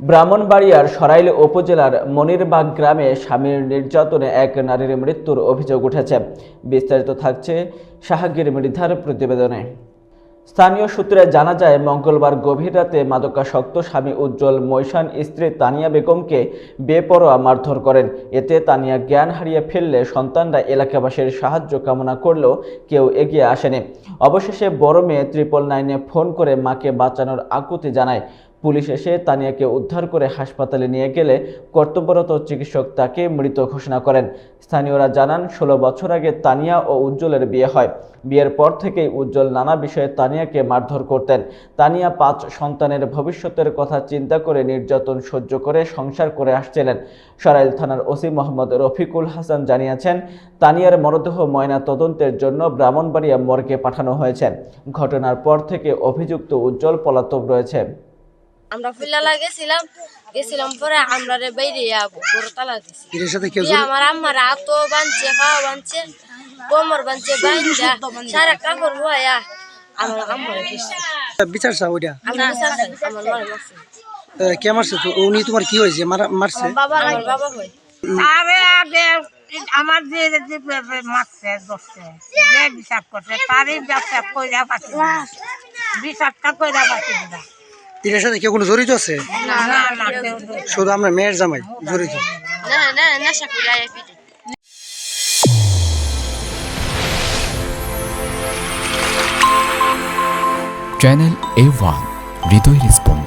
ব্রাহ্মণবাড়িয়ার সরাইল উপজেলার মনিরবাগ গ্রামে স্বামীর নির্যাতনে এক নারীর মৃত্যুর অভিযোগ উঠেছে। বিস্তারিত থাকছে শাহাগীর মৃধার প্রতিবেদনে। স্থানীয় সূত্রে জানা যায়, মঙ্গলবার গভীর রাতে মাদকাসক্ত স্বামী উজ্জ্বল মৈশান স্ত্রী তানিয়া বেগমকে বেপরোয়া মারধর করেন। এতে তানিয়া জ্ঞান হারিয়ে ফেললে সন্তানরা এলাকাবাসীর সাহায্য কামনা করলেও কেউ এগিয়ে আসেনি। অবশেষে বড় মেয়ে ত্রিপল নাইনে ফোন করে মাকে বাঁচানোর আকুতি জানায়। পুলিশ এসে তানিয়াকে উদ্ধার করে হাসপাতালে নিয়ে গেলে কর্তব্যরত চিকিৎসক তাকে মৃত ঘোষণা করেন। স্থানীয়রা জানান, ষোলো বছর আগে তানিয়া ও উজ্জ্বলের বিয়ে হয়। বিয়ের পর থেকেই উজ্জ্বল নানা বিষয়ে তানিয়াকে মারধর করতেন। তানিয়া পাঁচ সন্তানের ভবিষ্যতের কথা চিন্তা করে নির্যাতন সহ্য করে সংসার করে আসছিলেন। সরাইল থানার ওসি মোহাম্মদ রফিকুল হাসান জানিয়েছেন, তানিয়ার মরদেহ ময়না তদন্তের জন্য ব্রাহ্মণবাড়িয়া মর্গে পাঠানো হয়েছে। ঘটনার পর থেকে অভিযুক্ত উজ্জ্বল পলাতক রয়েছে। আমরা ফুল্লালা গেছিলাম গেছিলাম পরে আমরা রে বাইরে বড় তালা দিছি এর সাথে কেউ আমার আম্মার হাতও বানছে পাও বানছে কোমর বানছে সারা কাপড় ভয়া আমার আম্মার বিচার চাও ওইটা? আমার মারে মারছে। কে মারছে তো? উনি তোমার কি হয়েছে? মারা- মারছে? বাবা আমার বাবা হয়। আরে আগে আমার যে মারছে বিচার করছে তারই ব্যবসা কইরা পাচ্ছি বিচারটা কইরা পাচ্ছি এর সাথে কেউ কোনো জড়িত আছে। শুধু আমরা মেয়ের জামাই জড়িত। না না নেশা করে আয় পিঠে। চ্যানেল এ ওয়ান হৃদয় রেসপন্স